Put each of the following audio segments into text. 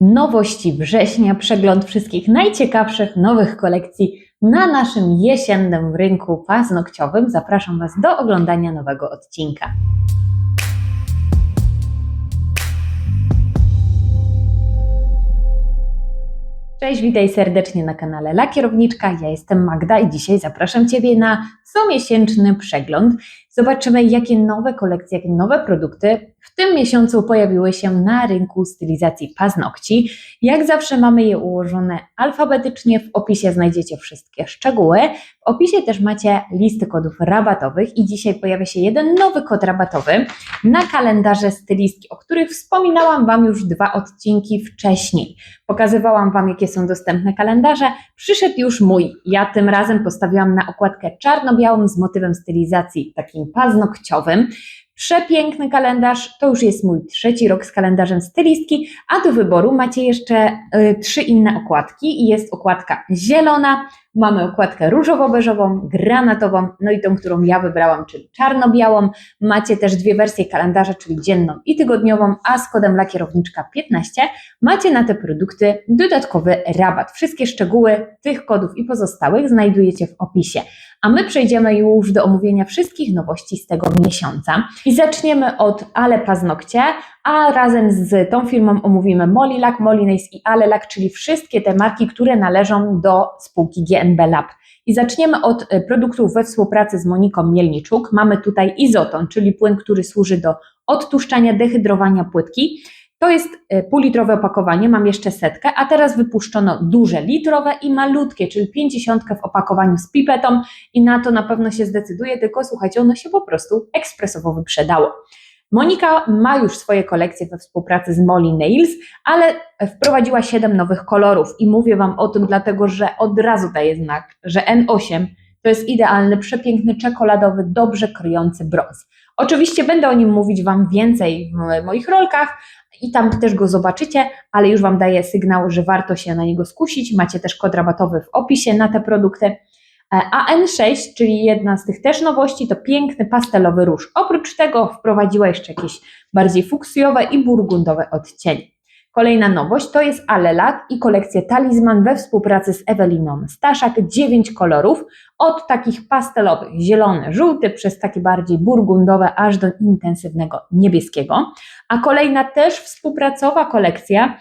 nowości września, przegląd wszystkich najciekawszych nowych kolekcji na naszym jesiennym rynku paznokciowym. Zapraszam Was do oglądania nowego odcinka. Cześć, witaj serdecznie na kanale Lakierowniczka. Ja jestem Magda i dzisiaj zapraszam Ciebie na comiesięczny przegląd. Zobaczymy, jakie nowe kolekcje, jakie nowe produkty w tym miesiącu pojawiły się na rynku stylizacji paznokci. Jak zawsze mamy je ułożone alfabetycznie, w opisie znajdziecie wszystkie szczegóły. W opisie też macie listy kodów rabatowych i dzisiaj pojawia się jeden nowy kod rabatowy na kalendarze stylistki, o których wspominałam Wam już dwa odcinki wcześniej. Pokazywałam Wam, jakie są dostępne kalendarze. Przyszedł już mój. Ja tym razem postawiłam na okładkę czarno-białą z motywem stylizacji takim paznokciowym. Przepiękny kalendarz, to już jest mój trzeci rok z kalendarzem stylistki, a do wyboru macie jeszcze y, trzy inne okładki jest okładka zielona, mamy okładkę różowo-beżową, granatową, no i tą, którą ja wybrałam, czyli czarno-białą. Macie też dwie wersje kalendarza, czyli dzienną i tygodniową, a z kodem lakierowniczka 15 macie na te produkty dodatkowy rabat. Wszystkie szczegóły tych kodów i pozostałych znajdujecie w opisie. A my przejdziemy już do omówienia wszystkich nowości z tego miesiąca. I zaczniemy od Ale Paznokcie, a razem z tą firmą omówimy Molilak, Molinace i Alelak, czyli wszystkie te marki, które należą do spółki GNB Lab. I zaczniemy od e, produktów we współpracy z Moniką Mielniczuk. Mamy tutaj izoton, czyli płyn, który służy do odtłuszczania, dehydrowania płytki. To jest e, półlitrowe opakowanie, mam jeszcze setkę, a teraz wypuszczono duże litrowe i malutkie, czyli 50 w opakowaniu z pipetą i na to na pewno się zdecyduje, tylko słuchajcie, ono się po prostu ekspresowo wyprzedało. Monika ma już swoje kolekcje we współpracy z Molly Nails, ale wprowadziła 7 nowych kolorów i mówię Wam o tym dlatego, że od razu daję znak, że N8 to jest idealny, przepiękny, czekoladowy, dobrze kryjący brąz. Oczywiście będę o nim mówić Wam więcej w moich rolkach i tam też go zobaczycie, ale już Wam daję sygnał, że warto się na niego skusić. Macie też kod rabatowy w opisie na te produkty. A N6, czyli jedna z tych też nowości, to piękny pastelowy róż. Oprócz tego wprowadziła jeszcze jakieś bardziej fuksjowe i burgundowe odcienie. Kolejna nowość to jest Alelak i kolekcja Talizman we współpracy z Eweliną Staszak. 9 kolorów, od takich pastelowych, zielony, żółty, przez takie bardziej burgundowe, aż do intensywnego niebieskiego. A kolejna też współpracowa kolekcja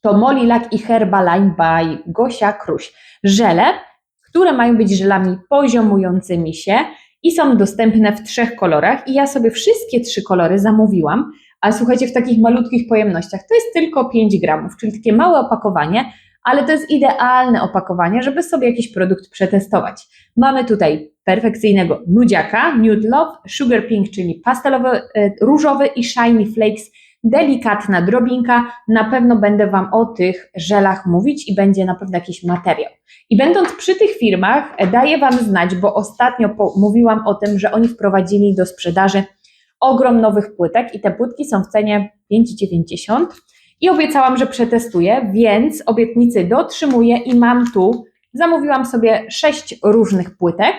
to Molilak i Herbaline by Gosia Kruś. Żele, które mają być żelami poziomującymi się i są dostępne w trzech kolorach i ja sobie wszystkie trzy kolory zamówiłam, a słuchajcie, w takich malutkich pojemnościach to jest tylko 5 gramów, czyli takie małe opakowanie, ale to jest idealne opakowanie, żeby sobie jakiś produkt przetestować. Mamy tutaj perfekcyjnego nudziaka, Nude Love, Sugar Pink, czyli pastelowy, e, różowy i Shiny Flakes, delikatna drobinka. Na pewno będę Wam o tych żelach mówić i będzie na pewno jakiś materiał. I będąc przy tych firmach, e, daję Wam znać, bo ostatnio mówiłam o tym, że oni wprowadzili do sprzedaży ogrom nowych płytek i te płytki są w cenie 5,90 i obiecałam, że przetestuję, więc obietnicy dotrzymuję i mam tu, zamówiłam sobie sześć różnych płytek.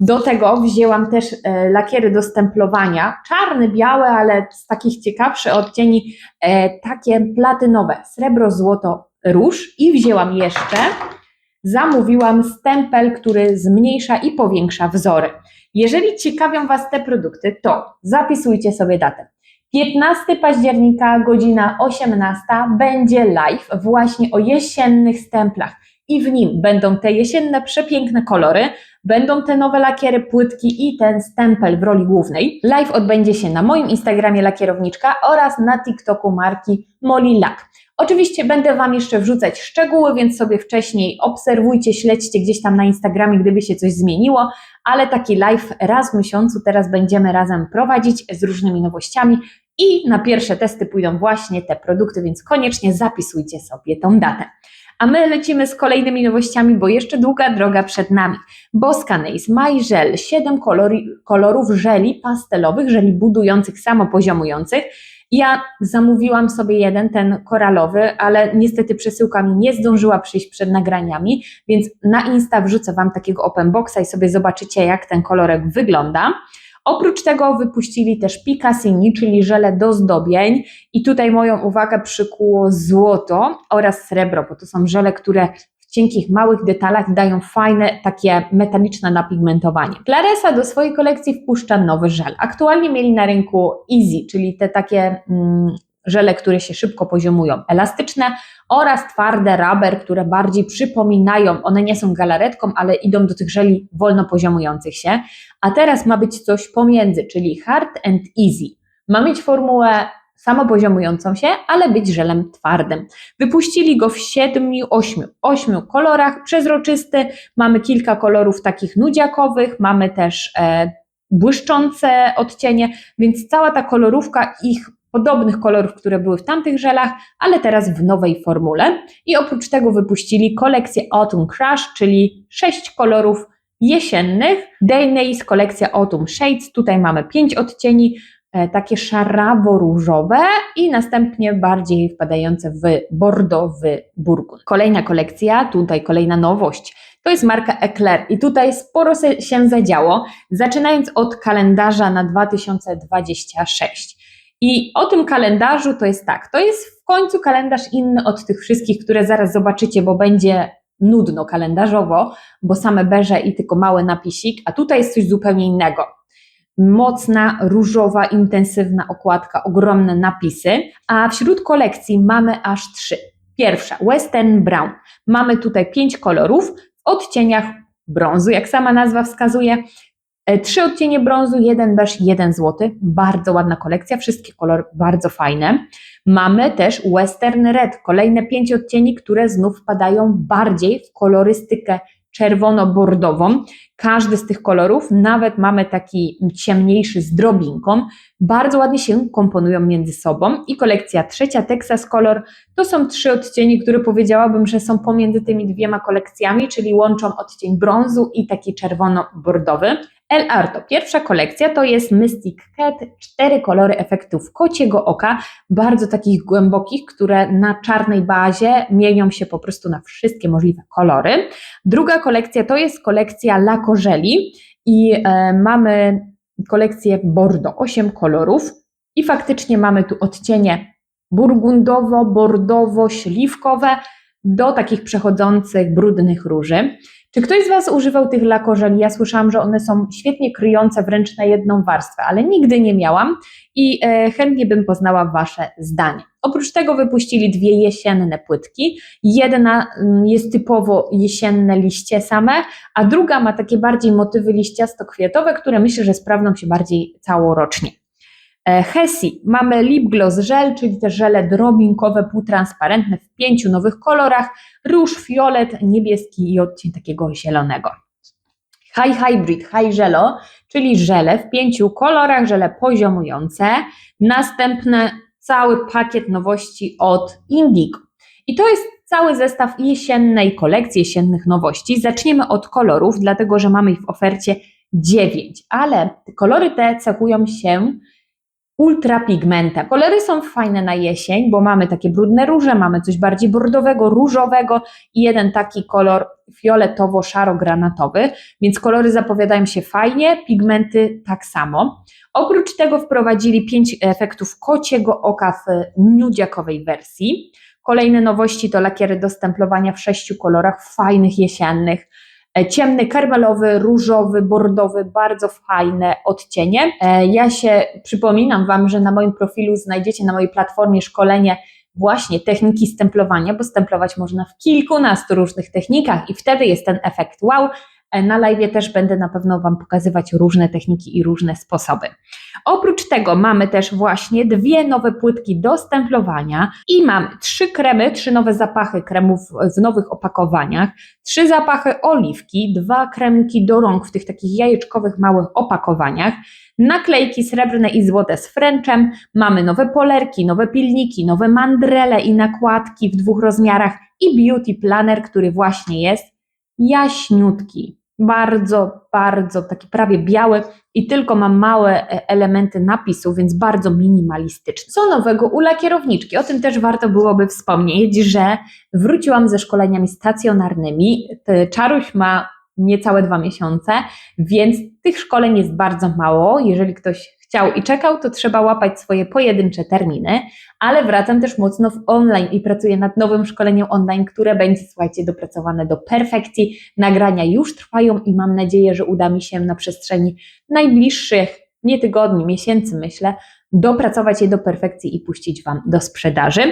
Do tego wzięłam też e, lakiery do stemplowania, czarny, białe, ale z takich ciekawszych odcieni, e, takie platynowe, srebro, złoto, róż. I wzięłam jeszcze, zamówiłam stempel, który zmniejsza i powiększa wzory. Jeżeli ciekawią Was te produkty, to zapisujcie sobie datę. 15 października, godzina 18 będzie live właśnie o jesiennych stemplach i w nim będą te jesienne przepiękne kolory, będą te nowe lakiery, płytki i ten stempel w roli głównej. Live odbędzie się na moim Instagramie lakierowniczka oraz na TikToku marki Molly Lack. Oczywiście będę Wam jeszcze wrzucać szczegóły, więc sobie wcześniej obserwujcie, śledźcie gdzieś tam na Instagramie, gdyby się coś zmieniło, ale taki live raz w miesiącu teraz będziemy razem prowadzić z różnymi nowościami i na pierwsze testy pójdą właśnie te produkty, więc koniecznie zapisujcie sobie tą datę. A my lecimy z kolejnymi nowościami, bo jeszcze długa droga przed nami. Boscanace My Gel, 7 kolorów żeli pastelowych, żeli budujących, samopoziomujących. Ja zamówiłam sobie jeden, ten koralowy, ale niestety przesyłka mi nie zdążyła przyjść przed nagraniami, więc na Insta wrzucę Wam takiego open boxa i sobie zobaczycie, jak ten kolorek wygląda. Oprócz tego wypuścili też Picassini, czyli żele do zdobień i tutaj moją uwagę przykuło złoto oraz srebro, bo to są żele, które cienkich, małych detalach dają fajne, takie metaliczne napigmentowanie. Claresa do swojej kolekcji wpuszcza nowy żel. Aktualnie mieli na rynku Easy, czyli te takie mm, żele, które się szybko poziomują, elastyczne oraz twarde rubber, które bardziej przypominają, one nie są galaretką, ale idą do tych żeli wolno poziomujących się. A teraz ma być coś pomiędzy, czyli hard and easy. Ma mieć formułę samopoziomującą się, ale być żelem twardym. Wypuścili go w siedmiu, ośmiu, ośmiu kolorach, przezroczysty, mamy kilka kolorów takich nudziakowych, mamy też e, błyszczące odcienie, więc cała ta kolorówka ich podobnych kolorów, które były w tamtych żelach, ale teraz w nowej formule. I oprócz tego wypuścili kolekcję Autumn Crush, czyli sześć kolorów jesiennych. Days kolekcja Autumn Shades, tutaj mamy pięć odcieni, takie szarawo-różowe i następnie bardziej wpadające w bordowy burgund. Kolejna kolekcja, tutaj kolejna nowość. To jest marka Eclair i tutaj sporo się zadziało, zaczynając od kalendarza na 2026. I o tym kalendarzu to jest tak, to jest w końcu kalendarz inny od tych wszystkich, które zaraz zobaczycie, bo będzie nudno kalendarzowo, bo same beże i tylko mały napisik, a tutaj jest coś zupełnie innego. Mocna, różowa, intensywna okładka, ogromne napisy, a wśród kolekcji mamy aż trzy. Pierwsza, Western Brown. Mamy tutaj pięć kolorów w odcieniach brązu, jak sama nazwa wskazuje, E, trzy odcienie brązu, jeden beż, jeden złoty. Bardzo ładna kolekcja, wszystkie kolory bardzo fajne. Mamy też Western Red, kolejne pięć odcieni, które znów wpadają bardziej w kolorystykę czerwono-bordową. Każdy z tych kolorów, nawet mamy taki ciemniejszy z drobinką, bardzo ładnie się komponują między sobą. I kolekcja trzecia, Texas Color, to są trzy odcienie, które powiedziałabym, że są pomiędzy tymi dwiema kolekcjami, czyli łączą odcień brązu i taki czerwono-bordowy. El Arto, pierwsza kolekcja to jest Mystic Cat, cztery kolory efektów kociego oka, bardzo takich głębokich, które na czarnej bazie mienią się po prostu na wszystkie możliwe kolory. Druga kolekcja to jest kolekcja La Korzeli i e, mamy kolekcję Bordeaux, 8 kolorów i faktycznie mamy tu odcienie burgundowo-bordowo-śliwkowe do takich przechodzących brudnych róży. Czy ktoś z Was używał tych lakożeli? Ja słyszałam, że one są świetnie kryjące wręcz na jedną warstwę, ale nigdy nie miałam i e, chętnie bym poznała Wasze zdanie. Oprócz tego wypuścili dwie jesienne płytki. Jedna mm, jest typowo jesienne liście same, a druga ma takie bardziej motywy liściasto-kwiatowe, które myślę, że sprawdzą się bardziej całorocznie. E, Hesi mamy lip gloss gel, czyli te żele drobinkowe, półtransparentne w pięciu nowych kolorach, róż, fiolet, niebieski i odcień takiego zielonego. High Hybrid, High Gelo, czyli żele w pięciu kolorach, żele poziomujące. Następny cały pakiet nowości od Indigo. I to jest cały zestaw jesiennej kolekcji, jesiennych nowości. Zaczniemy od kolorów, dlatego że mamy ich w ofercie 9, ale kolory te cechują się ultrapigmentem. Kolory są fajne na jesień, bo mamy takie brudne róże, mamy coś bardziej bordowego, różowego i jeden taki kolor fioletowo-szaro-granatowy, więc kolory zapowiadają się fajnie, pigmenty tak samo. Oprócz tego wprowadzili pięć efektów kociego oka w nudziakowej wersji. Kolejne nowości to lakiery do stemplowania w sześciu kolorach, fajnych jesiennych, ciemny, karmelowy, różowy, bordowy, bardzo fajne odcienie. E, ja się przypominam Wam, że na moim profilu znajdziecie na mojej platformie szkolenie właśnie techniki stemplowania, bo stemplować można w kilkunastu różnych technikach i wtedy jest ten efekt wow. E, na live też będę na pewno Wam pokazywać różne techniki i różne sposoby. Oprócz tego mamy też właśnie dwie nowe płytki do stemplowania i mamy trzy kremy, trzy nowe zapachy kremów w nowych opakowaniach, trzy zapachy oliwki, dwa kremki do rąk w tych takich jajeczkowych małych opakowaniach, naklejki srebrne i złote z fręczem, mamy nowe polerki, nowe pilniki, nowe mandrele i nakładki w dwóch rozmiarach i beauty planner, który właśnie jest jaśniutki, bardzo, bardzo taki prawie biały i tylko ma małe e, elementy napisu, więc bardzo minimalistyczny. Co nowego u lakierowniczki? O tym też warto byłoby wspomnieć, że wróciłam ze szkoleniami stacjonarnymi. Czaruś ma niecałe dwa miesiące, więc tych szkoleń jest bardzo mało. Jeżeli ktoś chciał i czekał, to trzeba łapać swoje pojedyncze terminy, ale wracam też mocno w online i pracuję nad nowym szkoleniem online, które będzie, słuchajcie, dopracowane do perfekcji. Nagrania już trwają i mam nadzieję, że uda mi się na przestrzeni najbliższych nie tygodni, miesięcy, myślę, dopracować je do perfekcji i puścić Wam do sprzedaży.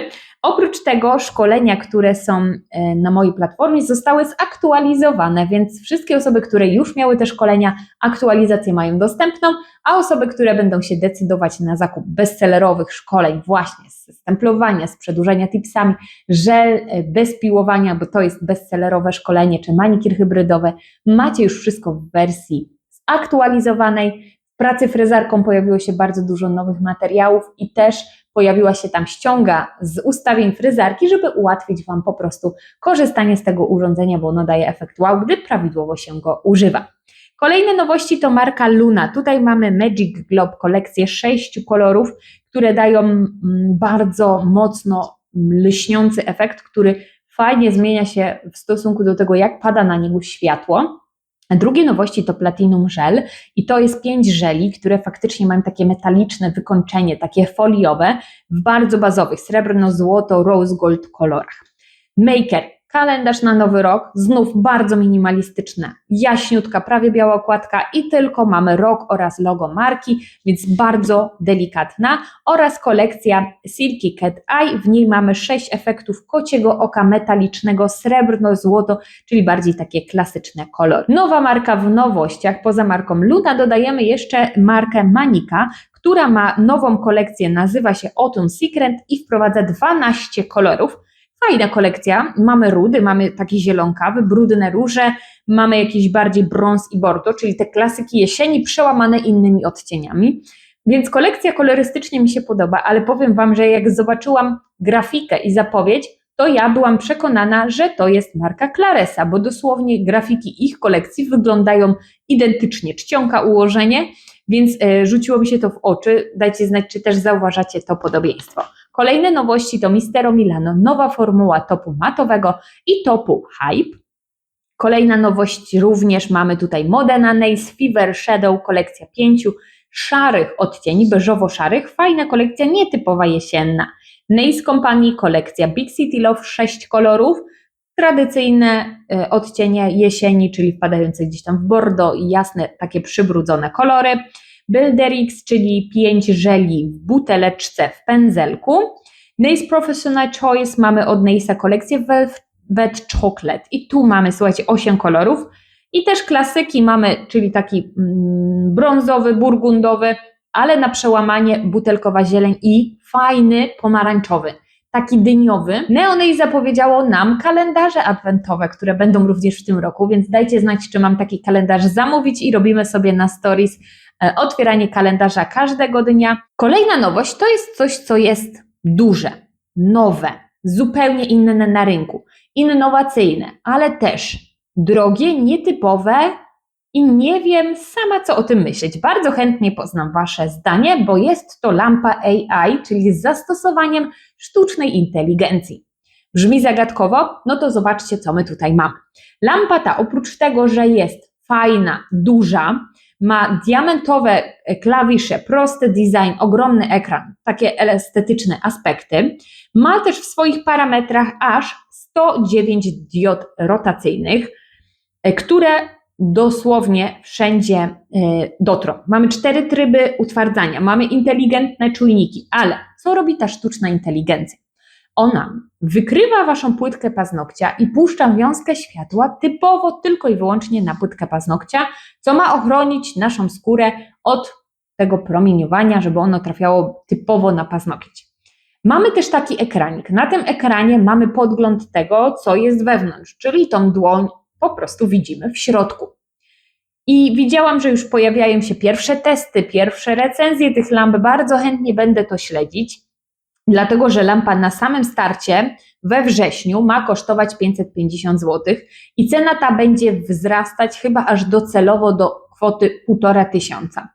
Oprócz tego szkolenia, które są e, na mojej platformie, zostały zaktualizowane, więc wszystkie osoby, które już miały te szkolenia, aktualizację mają dostępną, a osoby, które będą się decydować na zakup bestsellerowych szkoleń właśnie z stemplowania, z przedłużenia tipsami, żel e, bez piłowania, bo to jest bestsellerowe szkolenie, czy manikir hybrydowe, macie już wszystko w wersji zaktualizowanej. Pracy frezarką pojawiło się bardzo dużo nowych materiałów i też pojawiła się tam ściąga z ustawień fryzarki, żeby ułatwić Wam po prostu korzystanie z tego urządzenia, bo ono daje efekt wow, gdy prawidłowo się go używa. Kolejne nowości to marka Luna. Tutaj mamy Magic Globe kolekcję sześciu kolorów, które dają mm, bardzo mocno lśniący efekt, który fajnie zmienia się w stosunku do tego, jak pada na niego światło. Drugie nowości to Platinum Gel i to jest pięć żeli, które faktycznie mają takie metaliczne wykończenie, takie foliowe, w bardzo bazowych, srebrno, złoto, rose gold kolorach. Maker Kalendarz na nowy rok, znów bardzo minimalistyczne, jaśniutka, prawie biała okładka i tylko mamy rok oraz logo marki, więc bardzo delikatna. Oraz kolekcja Silky Cat Eye, w niej mamy sześć efektów kociego oka metalicznego, srebrno, złoto, czyli bardziej takie klasyczne kolory. Nowa marka w nowościach, poza marką Luna dodajemy jeszcze markę Manika, która ma nową kolekcję, nazywa się Autumn Secret i wprowadza 12 kolorów, Fajna kolekcja. Mamy rudy, mamy takie zielonkawy, brudne róże, mamy jakiś bardziej brąz i bordo, czyli te klasyki jesieni przełamane innymi odcieniami. Więc kolekcja kolorystycznie mi się podoba, ale powiem Wam, że jak zobaczyłam grafikę i zapowiedź, to ja byłam przekonana, że to jest marka Claresa, bo dosłownie grafiki ich kolekcji wyglądają identycznie, czcionka ułożenie, więc e, rzuciło mi się to w oczy. Dajcie znać, czy też zauważacie to podobieństwo. Kolejne nowości to Mistero Milano, nowa formuła topu matowego i topu Hype. Kolejna nowość również mamy tutaj Modena Nails Fever Shadow, kolekcja pięciu szarych odcieni, beżowo-szarych, fajna kolekcja, nietypowa jesienna. Nails Company, kolekcja Big City Love, sześć kolorów, tradycyjne e, odcienie jesieni, czyli wpadające gdzieś tam w bordo i jasne, takie przybrudzone kolory. Builderix, czyli 5 żeli w buteleczce w pędzelku. Nace Professional Choice mamy od Nace'a kolekcję Velvet Chocolate i tu mamy, słuchajcie, 8 kolorów. I też klasyki mamy, czyli taki mm, brązowy, burgundowy, ale na przełamanie butelkowa zieleń i fajny pomarańczowy, taki dyniowy. Neonate zapowiedziało nam kalendarze adwentowe, które będą również w tym roku, więc dajcie znać, czy mam taki kalendarz zamówić i robimy sobie na stories otwieranie kalendarza każdego dnia. Kolejna nowość to jest coś, co jest duże, nowe, zupełnie inne na rynku, innowacyjne, ale też drogie, nietypowe i nie wiem sama, co o tym myśleć. Bardzo chętnie poznam Wasze zdanie, bo jest to lampa AI, czyli z zastosowaniem sztucznej inteligencji. Brzmi zagadkowo? No to zobaczcie, co my tutaj mamy. Lampa ta, oprócz tego, że jest fajna, duża, ma diamentowe klawisze, prosty design, ogromny ekran, takie estetyczne aspekty. Ma też w swoich parametrach aż 109 diod rotacyjnych, e, które dosłownie wszędzie e, dotrą. Mamy cztery tryby utwardzania, mamy inteligentne czujniki, ale co robi ta sztuczna inteligencja? Ona wykrywa waszą płytkę paznokcia i puszcza wiązkę światła typowo tylko i wyłącznie na płytkę paznokcia, co ma ochronić naszą skórę od tego promieniowania, żeby ono trafiało typowo na paznokieć. Mamy też taki ekranik. Na tym ekranie mamy podgląd tego, co jest wewnątrz, czyli tą dłoń po prostu widzimy w środku. I widziałam, że już pojawiają się pierwsze testy, pierwsze recenzje tych lamp. Bardzo chętnie będę to śledzić dlatego że lampa na samym starcie we wrześniu ma kosztować 550 zł i cena ta będzie wzrastać chyba aż docelowo do kwoty 1,5 tysiąca.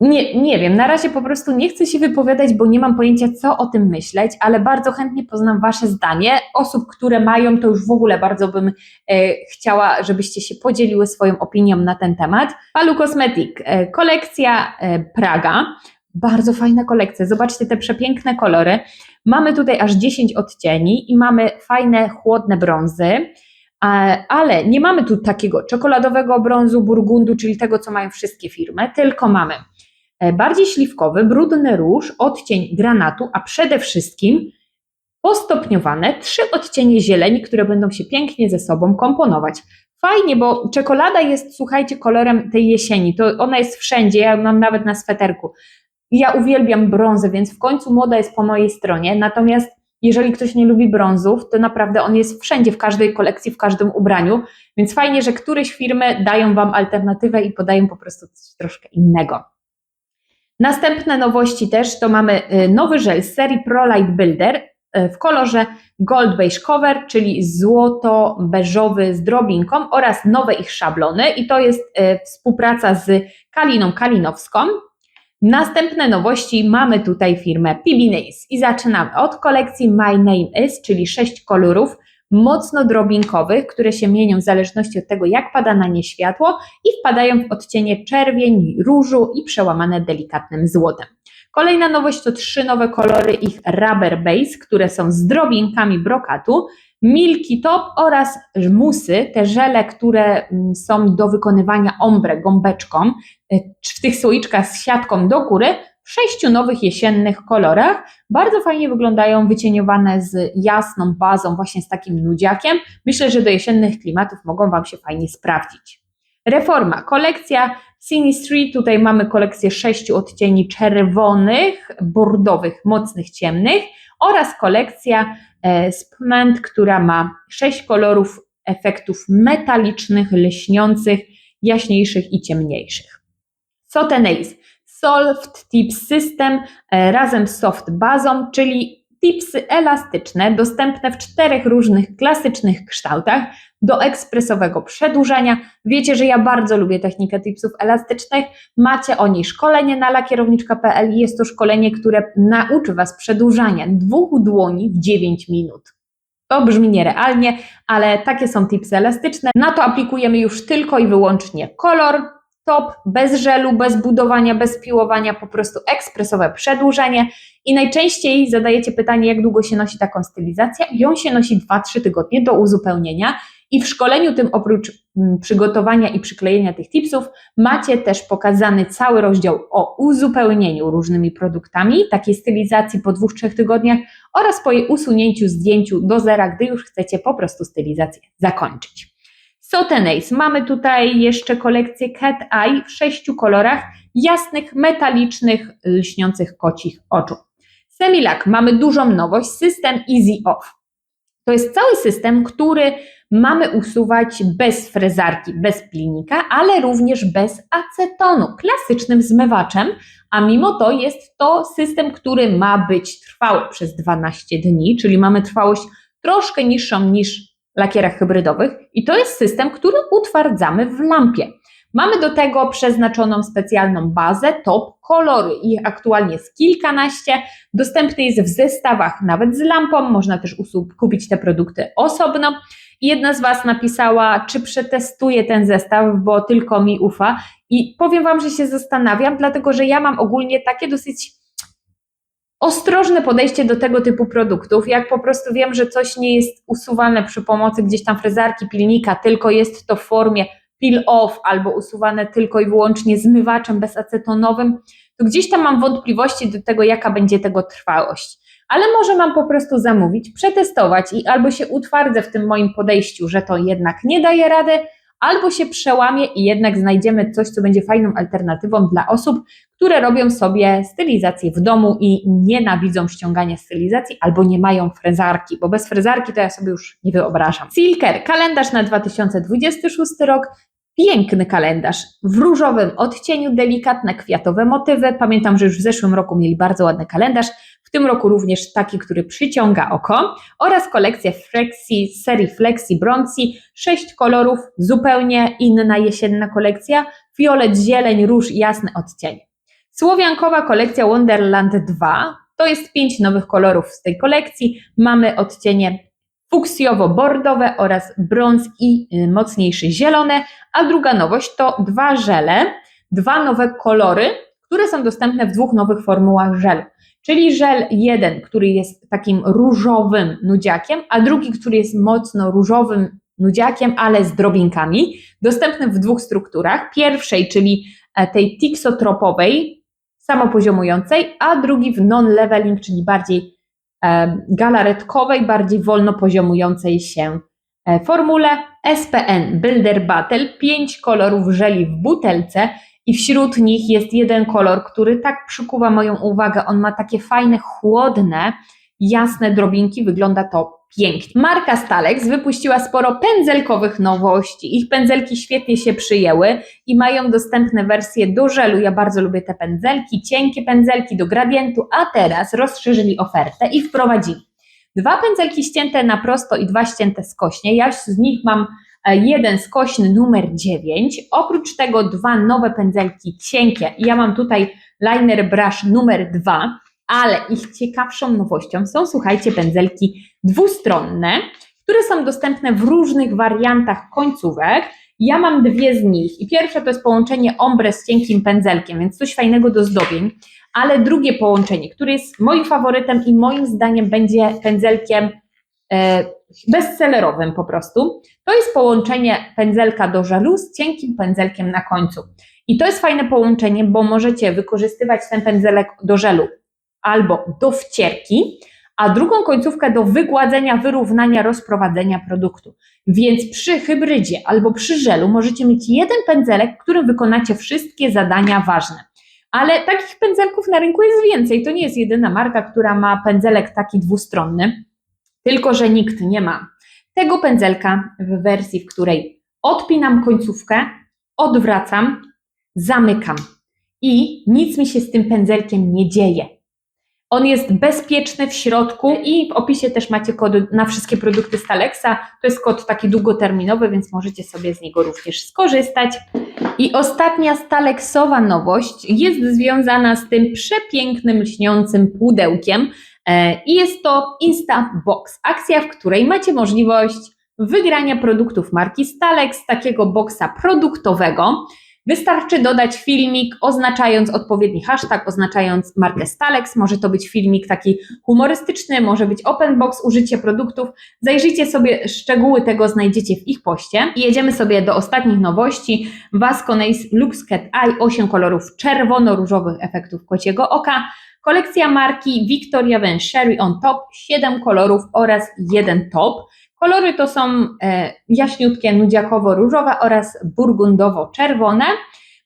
Nie, nie wiem, na razie po prostu nie chcę się wypowiadać, bo nie mam pojęcia, co o tym myśleć, ale bardzo chętnie poznam Wasze zdanie. Osób, które mają, to już w ogóle bardzo bym e, chciała, żebyście się podzieliły swoją opinią na ten temat. Palu Cosmetic, e, kolekcja e, Praga. Bardzo fajna kolekcja. Zobaczcie te przepiękne kolory. Mamy tutaj aż 10 odcieni i mamy fajne, chłodne brązy. Ale nie mamy tu takiego czekoladowego brązu, burgundu, czyli tego, co mają wszystkie firmy, tylko mamy E, bardziej śliwkowy, brudny róż, odcień granatu, a przede wszystkim postopniowane trzy odcienie zieleni, które będą się pięknie ze sobą komponować. Fajnie, bo czekolada jest, słuchajcie, kolorem tej jesieni. To ona jest wszędzie, ja mam nawet na sweterku. Ja uwielbiam brązy, więc w końcu moda jest po mojej stronie. Natomiast jeżeli ktoś nie lubi brązów, to naprawdę on jest wszędzie, w każdej kolekcji, w każdym ubraniu. Więc fajnie, że któreś firmy dają Wam alternatywę i podają po prostu coś troszkę innego. Następne nowości też to mamy y, nowy żel z serii Pro Light Builder y, w kolorze Gold Beige Cover, czyli złoto-beżowy z drobinką oraz nowe ich szablony i to jest y, współpraca z Kaliną Kalinowską. Następne nowości mamy tutaj firmę PB i zaczynamy od kolekcji My Name Is, czyli sześć kolorów mocno drobinkowych, które się mienią w zależności od tego, jak pada na nie światło i wpadają w odcienie czerwień, różu i przełamane delikatnym złotem. Kolejna nowość to trzy nowe kolory ich Rubber Base, które są z drobinkami brokatu, Milky Top oraz musy, te żele, które mm, są do wykonywania ombre gąbeczką, y, w tych słoiczkach z siatką do góry, w sześciu nowych jesiennych kolorach. Bardzo fajnie wyglądają, wycieniowane z jasną bazą, właśnie z takim nudziakiem. Myślę, że do jesiennych klimatów mogą Wam się fajnie sprawdzić. Reforma, kolekcja Sinistry, tutaj mamy kolekcję sześciu odcieni czerwonych, bordowych, mocnych, ciemnych oraz kolekcja e, Spment, która ma sześć kolorów efektów metalicznych, lśniących, jaśniejszych i ciemniejszych. Sotenace, Soft Tips System e, razem z Soft Bazą, czyli tipsy elastyczne, dostępne w czterech różnych klasycznych kształtach do ekspresowego przedłużania. Wiecie, że ja bardzo lubię technikę tipsów elastycznych. Macie o niej szkolenie na lakierowniczka.pl. Jest to szkolenie, które nauczy Was przedłużania dwóch dłoni w 9 minut. To brzmi nierealnie, ale takie są tipsy elastyczne. Na to aplikujemy już tylko i wyłącznie kolor, top, bez żelu, bez budowania, bez piłowania, po prostu ekspresowe przedłużenie. I najczęściej zadajecie pytanie, jak długo się nosi taką stylizację. Ją się nosi 2-3 tygodnie do uzupełnienia. I w szkoleniu tym oprócz mm, przygotowania i przyklejenia tych tipsów macie też pokazany cały rozdział o uzupełnieniu różnymi produktami, takiej stylizacji po dwóch, trzech tygodniach oraz po jej usunięciu, zdjęciu do zera, gdy już chcecie po prostu stylizację zakończyć. Sotenace. Mamy tutaj jeszcze kolekcję Cat Eye w sześciu kolorach jasnych, metalicznych, lśniących kocich oczu. Semilak. Mamy dużą nowość, system Easy Off. To jest cały system, który mamy usuwać bez frezarki, bez pilnika, ale również bez acetonu, klasycznym zmywaczem, a mimo to jest to system, który ma być trwały przez 12 dni, czyli mamy trwałość troszkę niższą niż lakierach hybrydowych i to jest system, który utwardzamy w lampie. Mamy do tego przeznaczoną specjalną bazę, top, kolory, ich aktualnie jest kilkanaście, dostępny jest w zestawach nawet z lampą, można też kupić te produkty osobno. Jedna z Was napisała, czy przetestuję ten zestaw, bo tylko mi ufa. I powiem Wam, że się zastanawiam, dlatego że ja mam ogólnie takie dosyć ostrożne podejście do tego typu produktów. Jak po prostu wiem, że coś nie jest usuwane przy pomocy gdzieś tam frezarki, pilnika, tylko jest to w formie peel off albo usuwane tylko i wyłącznie zmywaczem bezacetonowym, to gdzieś tam mam wątpliwości do tego, jaka będzie tego trwałość. Ale może mam po prostu zamówić, przetestować i albo się utwardzę w tym moim podejściu, że to jednak nie daje rady, albo się przełamie i jednak znajdziemy coś, co będzie fajną alternatywą dla osób, które robią sobie stylizację w domu i nienawidzą ściągania stylizacji albo nie mają frezarki, bo bez frezarki to ja sobie już nie wyobrażam. Silker, kalendarz na 2026 rok. Piękny kalendarz w różowym odcieniu, delikatne kwiatowe motywy. Pamiętam, że już w zeszłym roku mieli bardzo ładny kalendarz. W tym roku również taki, który przyciąga oko oraz kolekcja Flexi serii Flexi Bronzy, sześć kolorów, zupełnie inna jesienna kolekcja, fiolet, zieleń, róż, jasne odcienie. Słowiankowa kolekcja Wonderland 2 to jest pięć nowych kolorów z tej kolekcji. Mamy odcienie fuksjowo-bordowe oraz brąz i y, mocniejszy zielone, a druga nowość to dwa żele, dwa nowe kolory, które są dostępne w dwóch nowych formułach żelu. Czyli żel jeden, który jest takim różowym nudziakiem, a drugi, który jest mocno różowym nudziakiem, ale z drobinkami, dostępny w dwóch strukturach. Pierwszej, czyli e, tej tixotropowej, samopoziomującej, a drugi w non-leveling, czyli bardziej e, galaretkowej, bardziej wolno poziomującej się e, formule. SPN Builder Battle, pięć kolorów żeli w butelce i wśród nich jest jeden kolor, który tak przykuwa moją uwagę. On ma takie fajne, chłodne, jasne drobinki, wygląda to pięknie. Marka Stalex wypuściła sporo pędzelkowych nowości. Ich pędzelki świetnie się przyjęły i mają dostępne wersje do żelu. Ja bardzo lubię te pędzelki, cienkie pędzelki do gradientu, a teraz rozszerzyli ofertę i wprowadzili dwa pędzelki ścięte na prosto i dwa ścięte skośnie. Ja z nich mam jeden skośny numer 9. Oprócz tego dwa nowe pędzelki cienkie. Ja mam tutaj liner brush numer 2 ale ich ciekawszą nowością są, słuchajcie, pędzelki dwustronne, które są dostępne w różnych wariantach końcówek. Ja mam dwie z nich i pierwsze to jest połączenie ombre z cienkim pędzelkiem, więc coś fajnego do zdobień, ale drugie połączenie, które jest moim faworytem i moim zdaniem będzie pędzelkiem e, bestsellerowym po prostu, to jest połączenie pędzelka do żelu z cienkim pędzelkiem na końcu. I to jest fajne połączenie, bo możecie wykorzystywać ten pędzelek do żelu albo do wcierki, a drugą końcówkę do wygładzenia, wyrównania, rozprowadzenia produktu. Więc przy hybrydzie albo przy żelu możecie mieć jeden pędzelek, którym wykonacie wszystkie zadania ważne. Ale takich pędzelków na rynku jest więcej. To nie jest jedyna marka, która ma pędzelek taki dwustronny, tylko że nikt nie ma tego pędzelka w wersji, w której odpinam końcówkę, odwracam, zamykam i nic mi się z tym pędzelkiem nie dzieje. On jest bezpieczny w środku i w opisie też macie kod na wszystkie produkty Stalexa. To jest kod taki długoterminowy, więc możecie sobie z niego również skorzystać. I ostatnia Stalexowa nowość jest związana z tym przepięknym, lśniącym pudełkiem. E, I jest to Instabox, akcja, w której macie możliwość wygrania produktów marki Stalex, takiego boksa produktowego. Wystarczy dodać filmik oznaczając odpowiedni hashtag, oznaczając markę Stalex. Może to być filmik taki humorystyczny, może być open box, użycie produktów. Zajrzyjcie sobie, szczegóły tego znajdziecie w ich poście. I jedziemy sobie do ostatnich nowości. Vasco Nace Lux Cat Eye, 8 kolorów czerwono-różowych efektów kociego oka. Kolekcja marki Victoria Van Sherry on top, 7 kolorów oraz jeden top. Kolory to są e, jaśniutkie, nudziakowo-różowe oraz burgundowo-czerwone.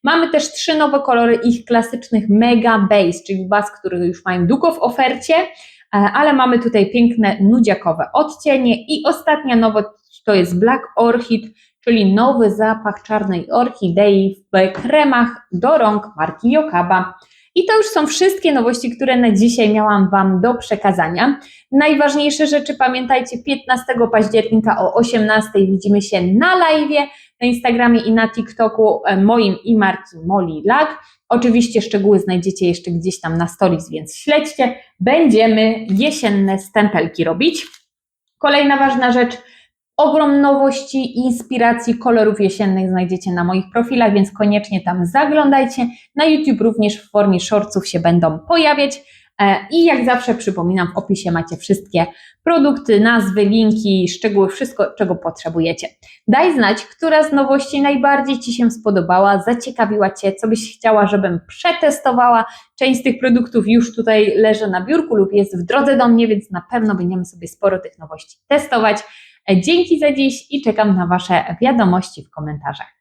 Mamy też trzy nowe kolory ich klasycznych Mega Base, czyli baz, które już mają długo w ofercie, e, ale mamy tutaj piękne nudziakowe odcienie i ostatnia nowość to jest Black Orchid, czyli nowy zapach czarnej orchidei w kremach do rąk marki Yokaba. I to już są wszystkie nowości, które na dzisiaj miałam Wam do przekazania. Najważniejsze rzeczy pamiętajcie, 15 października o 18 widzimy się na live na Instagramie i na TikToku e, moim i marki Molly Lag. Oczywiście szczegóły znajdziecie jeszcze gdzieś tam na stories, więc śledźcie. Będziemy jesienne stempelki robić. Kolejna ważna rzecz, Ogrom nowości i inspiracji kolorów jesiennych znajdziecie na moich profilach, więc koniecznie tam zaglądajcie. Na YouTube również w formie shortsów się będą pojawiać. E, I jak zawsze przypominam, w opisie macie wszystkie produkty, nazwy, linki, szczegóły, wszystko, czego potrzebujecie. Daj znać, która z nowości najbardziej Ci się spodobała, zaciekawiła Cię, co byś chciała, żebym przetestowała. Część z tych produktów już tutaj leży na biurku lub jest w drodze do mnie, więc na pewno będziemy sobie sporo tych nowości testować. Dzięki za dziś i czekam na Wasze wiadomości w komentarzach.